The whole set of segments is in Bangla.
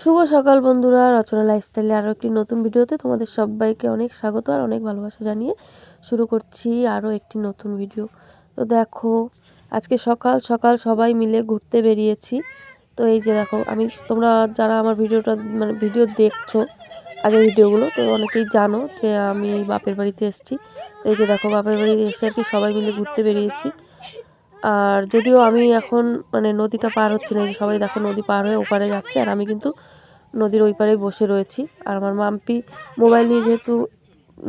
শুভ সকাল বন্ধুরা, রচনা লাইফস্টাইলে আরও একটি নতুন ভিডিওতে তোমাদের সবাইকে অনেক স্বাগত আর অনেক ভালোবাসা জানিয়ে শুরু করছি আরও একটি নতুন ভিডিও। তো দেখো, আজকে সকাল সকাল সবাই মিলে ঘুরতে বেরিয়েছি। তো এই যে দেখো, আমি তোমরা যারা আমার ভিডিওটা মানে ভিডিও দেখছ, আগের ভিডিওগুলো, তো অনেকেই জানো যে আমি বাপের বাড়িতে এসেছি। এই যে দেখো, বাপের বাড়িতে এসে আর কি সবাই মিলে ঘুরতে বেরিয়েছি। আর যদিও আমি এখন মানে নদীটা পার হচ্ছি না সবাই দেখো নদী পার হয়ে ওপারে যাচ্ছে আর আমি কিন্তু নদীর ওই পারেই বসে রয়েছি। আর আমার মাম্পি মোবাইল নিয়ে যেহেতু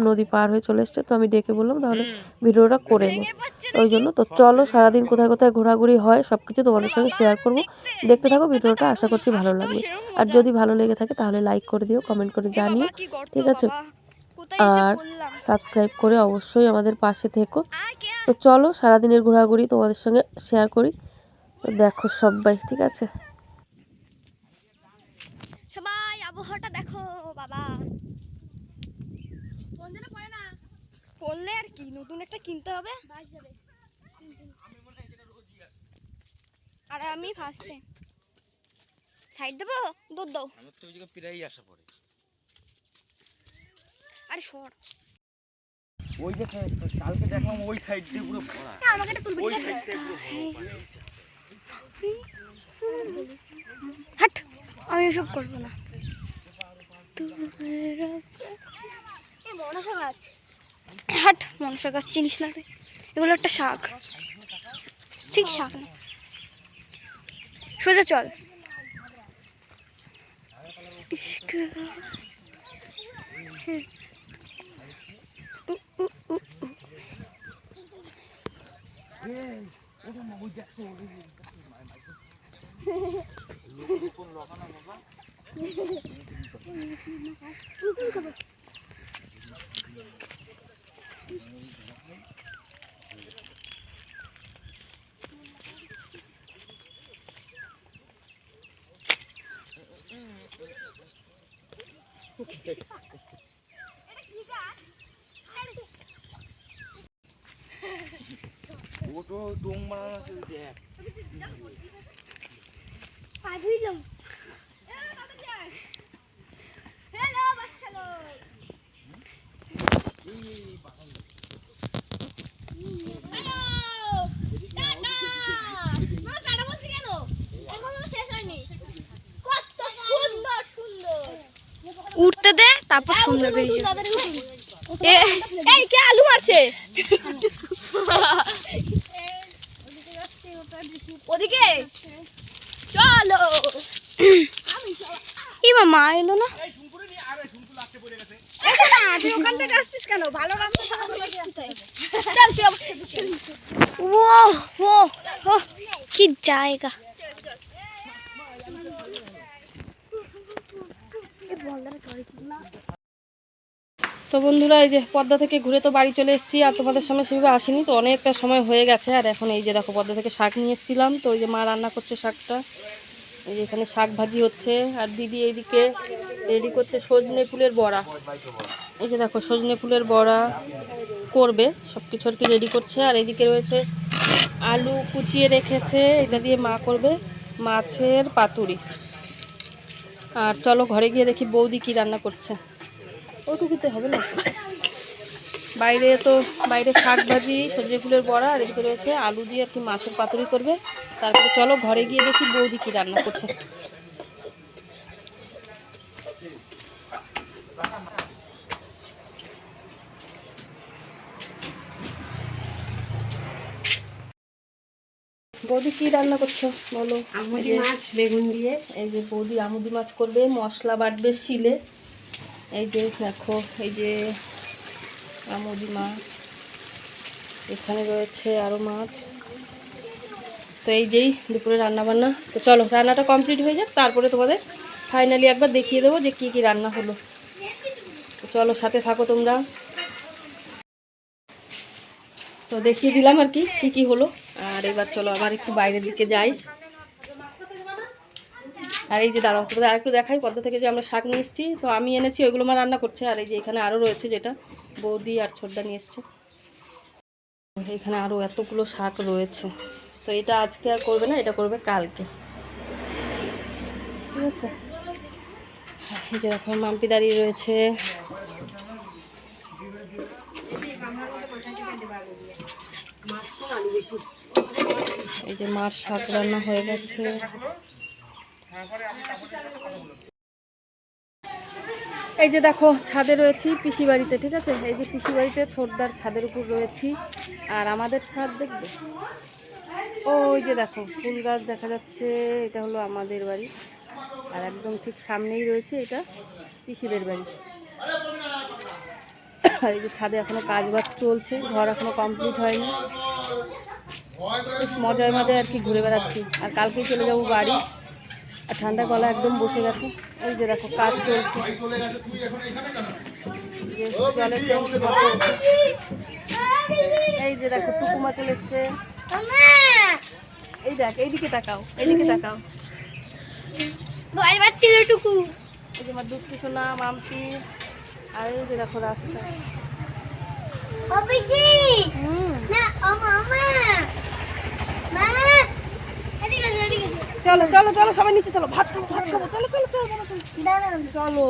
নদী পার হয়ে চলে এসছে তো আমি ডেকে বললাম তাহলে ভিডিওটা করে নে। ওই জন্য তো চলো সারাদিন কোথায় কোথায় ঘোরাঘুরি হয় সব কিছু তোমাদের সঙ্গে শেয়ার করব। দেখতে থাকো ভিডিওটা আশা করছি ভালো লাগবে। আর যদি ভালো লেগে থাকে তাহলে লাইক করে দিও কমেন্ট করে জানিও ঠিক আছে? আর সাবস্ক্রাইব করে অবশ্যই আমাদের পাশে থেকো। তো চলো সারাদিনের ঘোরাঘুরি তোমাদের সঙ্গে শেয়ার করি। তো দেখো সবাই ঠিক আছে? সবাই আবহাওয়াটা দেখো বাবা। করলে আর কি নতুন একটা কিনতে হবে। আর আমি ফার্স্টে সাইড দেবো? দুধ দাও। আমার তো ওই জায়গায় প্রায়ই আসা পড়ে। আরে সর ওই যে কালকে দেখলাম ওই সাইড দিয়ে পুরো ভরা। আমাকে একটা তুলবি ওই সাইড দিয়ে পুরো হাট আমি এসব করব না। মনসা গাছ। হাট মনসা গাছ চিনিস না রে এগুলো একটা শাক। ঠিক শাক না। সোজা চল। ইস্ক। ও তো ডোং বানানো আছে ওই দেখ পাগলিলাম হ্যালো বাচ্চা লোক হ্যালো টাটা মা টাটা বলছি কেন? এখনও শেষ হয়নি। কত সুন্দর সুন্দর। উঠতে দে তারপর সুন্দর বেরিয়ে এই কে আলু মারছে ওদিকে চলো এই মা এলো না এসো না, তুই ওখান থেকে আসছিস কেন ভালো রাস্তা চল তুই আমার- ও ও ও, কি জায়গা। তো বন্ধুরা এই যে পদ্মা থেকে ঘুরে তো বাড়ি চলে এসেছি আর তোমাদের সামনে সেভাবে আসিনি। তো অনেকটা সময় হয়ে গেছে আর এখন এই যে দেখো পদ্মা থেকে শাক নিয়ে এসেছিলাম। তো ওই যে মা রান্না করছে শাকটা। এই এখানে শাক ভাজি হচ্ছে, আর দিদি এইদিকে রেডি করছে সজনে ফুলের বড়া। এই যে দেখো, সজনে ফুলের বড়া করবে সব কিছু আর কি রেডি করছে। আর এইদিকে রয়েছে আলু কুচিয়ে রেখেছে, এটা দিয়ে মা করবে মাছের পাতুরি। আর চলো ঘরে গিয়ে দেখি বৌদি কি রান্না করছে। ওটুকুতে হবে না। বাইরে তো, বাইরে শাক ভাজি, সজনে ফুলের বড়া, আর এদিকে রয়েছে আলু দিয়ে আর কি মাছের পাতুরি করবে। তারপরে চলো ঘরে গিয়ে দেখি বৌদি কি রান্না করছে। বৌদি কি রান্না করছ? বলো। আমুদি মাছ বেগুন দিয়ে। এই যে বৌদি আমুদি মাছ করবে মশলা বাটবে শিলে। এই যে দেখো এই যে আমুদি মাছ। এখানে রয়েছে আরও মাছ। তো এই যেই দুপুরে রান্না বান্না তো চলো রান্নাটা কমপ্লিট হয়ে যাক, তারপরে তোমাদের ফাইনালি একবার দেখিয়ে দেবো যে কি কি রান্না হলো। তো চলো সাথে থাকো তোমরা। তো দেখিয়ে দিলাম আর কি কি কি হলো। আর এবার চলো আবার একটু বাইরের দিকে যাই। আর এই যে দাদা তোমাদের আরেকটু দেখাই, পদ্মা থেকে যে আমরা শাক নিয়ে এসেছি, তো আমি এনেছি, ওইগুলো মা রান্না করছে, আর এই যে এখানে আরও রয়েছে যেটা, বৌদি আর ছোটদা নিয়ে এসছে। এখানে আরও এতগুলো শাক রয়েছে। তো এটা আজকে আর করবে না, এটা করবে কালকে। ঠিক আছে? এই দেখো, মাম্পি দাঁড়িয়ে রয়েছে। এই যে মার শাক রান্না হয়ে গেছে। এই যে দেখো, ছাদে রয়েছি পিসি বাড়িতে, ঠিক আছে? এই যে পিসি বাড়িতে ছোটদার ছাদের উপর রয়েছি। আর আমাদের ছাদ দেখবে? ওই যে দেখো, ফুল গাছ দেখা যাচ্ছে, এটা হলো আমাদের বাড়ি। আর একদম ঠিক সামনেই রয়েছে এটা পিসিদের বাড়ি। আর এই যে ছাদে এখনও কাজ বাজ চলছে, ঘর এখনও কমপ্লিট হয়নি। বেশ মজায় মজায় আর কি ঘুরে বেড়াচ্ছি। আর কালকেই চলে যাব বাড়ি, আর ঠান্ডা গলা একদম বসে গেছে। ওই যে দেখো, কাজ চলছে। এই যে দেখো, টুকুমা চলে এসছে। এই দেখ এইদিকে তাকাও এইদিকে তাকাও। টুকু। এই যে আমার দুঃখী সোনা মামপি আর এই যে দেখো রাস্তা। অফিসি? না ও মামা। মা এদিকে এসো, এদিকে এসো। চলো চলো চলো সবাই নিচে চলো ভাত খাব ভাত খাব চলো চলো চলো চলো চলো। চলো।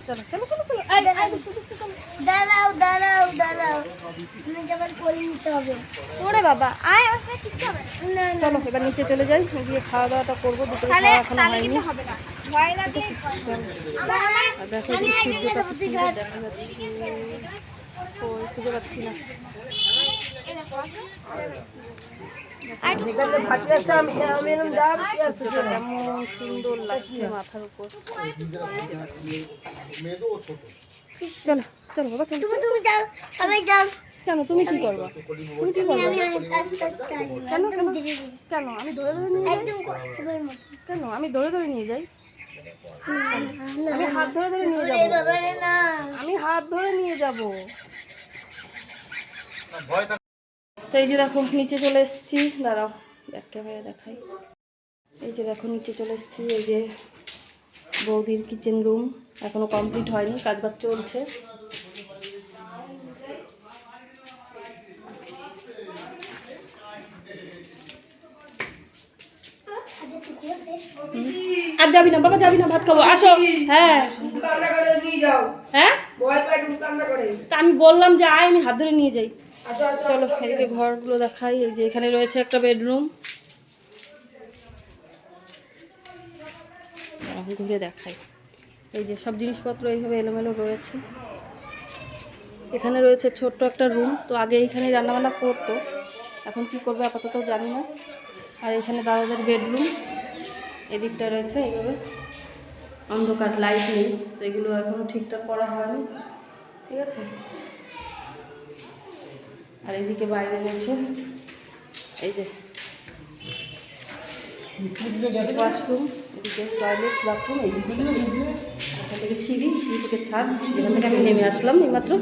চলো। দাঁড়াও দাঁড়াও দাঁড়াও। ওরে বাবা আয় আসলে কিচ্ছু হবে না। চলো এবার নিচে চলে যাই গিয়ে খাওয়া দাওয়াটা করব দুপুরে খাওয়া এখনও হয়নি। হবে না। ভয় লাগে আর দেখো এই সূর্যটা দেখা যাচ্ছে। খুঁজে পাচ্ছি না। কেমন সুন্দর লাগছে মাথার উপর। চলো চলো বাবা চলো। তুমি তুমি যাও সবাই যাও। কেন? তুমি কি করবা? তুমি কি করবা? আমি আস্তে আস্তে কেন কেন? আমি ধরে ধরে নিয়ে যাই? একদম কচ্ছপের মতো। কেন? আমি ধরে ধরে নিয়ে যাই? আমি হাত ধরে ধরে নিয়ে যাব। আমি হাত ধরে নিয়ে যাব। তো এই যে দেখো নিচে চলে এসেছি। দাঁড়াও ব্যাক ক্যামেরা দেখাই। এই যে দেখো নিচে চলে এসেছি। এই যে বৌদির কিচেন রুম এখনও কমপ্লিট হয়নি কাজ বাজ চলছে। আর যাবি না, বাবা যাবি না, ভাত খাব। আসো। হ্যাঁ। হ্যাঁ? আমি বললাম যে আয়, আমি হাত ধরে নিয়ে যাই। চলো, এদিকে ঘরগুলো দেখাই। এই যে এখানে রয়েছে একটা বেডরুম। ঘুরে দেখাই। এই যে সব জিনিসপত্র এইভাবে এলোমেলো রয়েছে। এখানে রয়েছে ছোট্ট একটা রুম। তো আগে এইখানে রান্নাবান্না করতো। এখন কি করবে আপাতত জানি না। আর এখানে দাদাদের বেডরুম। এদিকটা রয়েছে, এইভাবে। অন্ধকার লাইট নেই, তো এগুলো এখনও ঠিকঠাক করা হয়নি। ঠিক আছে? আর এদিকে বাইরে রয়েছে, এই যে ওয়াশরুম এদিকে টয়লেট বাথরুম এই এখান থেকে সিঁড়ি সিঁড়ি থেকে ছাদ যেখান থেকে আমি নেমে আসলাম এইমাত্র।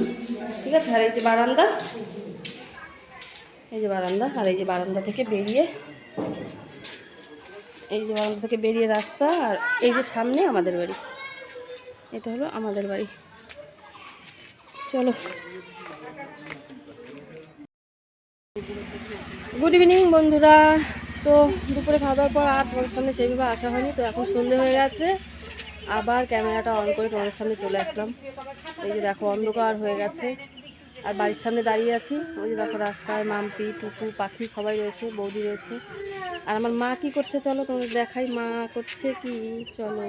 ঠিক আছে? আর এই যে বারান্দা, এই যে বারান্দা, আর এই যে বারান্দা থেকে বেরিয়ে এই যে বারান্দা থেকে বেরিয়ে রাস্তা আর এই যে সামনে আমাদের বাড়ি। এটা হলো আমাদের বাড়ি। চলো। গুড ইভিনিং বন্ধুরা। তো দুপুরে খাওয়া দাওয়ার পর আর তোমাদের সামনে সেইভাবে আসা হয়নি, তো এখন সন্ধে হয়ে গেছে। আবার ক্যামেরাটা অন করে তোমাদের সামনে চলে আসলাম। এই যে দেখো, অন্ধকার হয়ে গেছে। আর বাড়ির সামনে দাঁড়িয়ে আছি। ওই যে দেখো রাস্তায় মাম্পি টুকু পাখি সবাই রয়েছে, বৌদি রয়েছে। আর আমার মা কি করছে চলো তোমাদের দেখাই, মা করছে কি? চলো।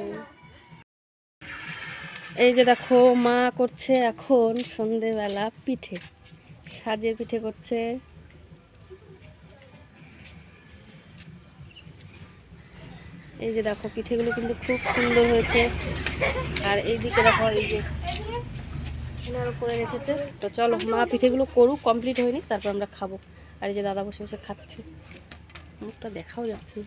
এই যে দেখো, মা করছে এখন সন্ধেবেলা পিঠে, সাজের পিঠে করছে। এই যে দেখো, পিঠেগুলো কিন্তু খুব সুন্দর হয়েছে। আর এই এইদিকে দেখো, এই যে এনার উপরে রেখেছে। তো চলো, মা পিঠেগুলো করুক কমপ্লিট হয়নি, তারপর আমরা খাব। আর এই যে দাদা বসে বসে খাচ্ছে। মুখটা দেখাও যাচ্ছে।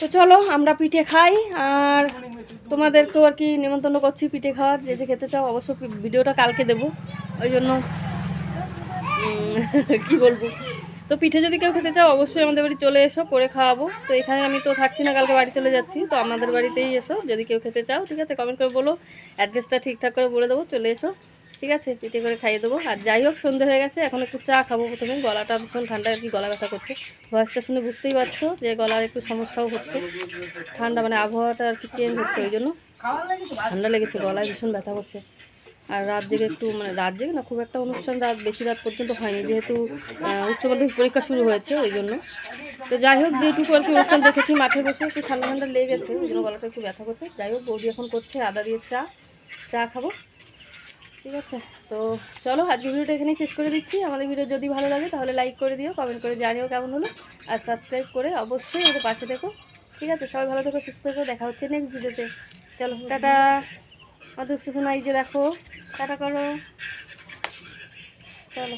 তো চলো, আমরা পিঠে খাই, আর তোমাদেরকেও আর কি নিমন্ত্রণ করছি পিঠে খাওয়ার। যে যে খেতে চাও অবশ্য ভিডিওটা কালকে দেবো। ওই জন্য কি বলব? তো পিঠে যদি কেউ খেতে চাও, অবশ্যই আমাদের বাড়ি চলে এসো, করে খাওয়াবো। তো এখানে আমি তো থাকছি না, কালকে বাড়ি চলে যাচ্ছি। তো আমাদের বাড়িতেই এসো, যদি কেউ খেতে চাও, ঠিক আছে? কমেন্ট করে বলো অ্যাড্রেসটা ঠিকঠাক করে বলে দেবো, চলে এসো। ঠিক আছে? পিঠে করে খাইয়ে দেবো। আর যাই হোক, সন্ধে হয়ে গেছে। এখন একটু চা খাব প্রথমে। গলাটা ভীষণ ঠান্ডা, আর কি গলা ব্যথা করছে। ভয়েসটা শুনে বুঝতেই পারছ যে গলার একটু সমস্যাও হচ্ছে। ঠান্ডা মানে আবহাওয়াটা আর কি চেঞ্জ হচ্ছে ওই জন্য। ঠান্ডা লেগেছে, গলায় ভীষণ ব্যথা করছে। আর রাত জেগে একটু মানে রাত জেগে না, খুব একটা অনুষ্ঠান রাত বেশি রাত পর্যন্ত হয়নি। যেহেতু উচ্চ মাধ্যমিক পরীক্ষা শুরু হয়েছে ওই জন্য। তো যাই হোক, যেটুকু আর কি অনুষ্ঠান দেখেছি, মাঠে বসে একটু ঠান্ডা ঠান্ডা লেগেছে। ওই জন্য গলাটা একটু ব্যথা করছে। যাই হোক, বৌদি এখন করছে আদা দিয়ে চা। চা খাব। ঠিক আছে? তো চলো আজকে ভিডিওটা এখানেই শেষ করে দিচ্ছি। আমাদের ভিডিও যদি ভালো লাগে, তাহলে লাইক করে দিও কমেন্ট করে জানিও কেমন হলো, আর সাবস্ক্রাইব করে অবশ্যই আমাদের পাশে দেখো ঠিক আছে? সবাই ভালো থেকো, সুস্থ থেকো, দেখা হচ্ছে নেক্সট ভিডিওতে। চলো, টাটা। আমাদের সুষমা এই যে দেখো, টাটা করো। চলো।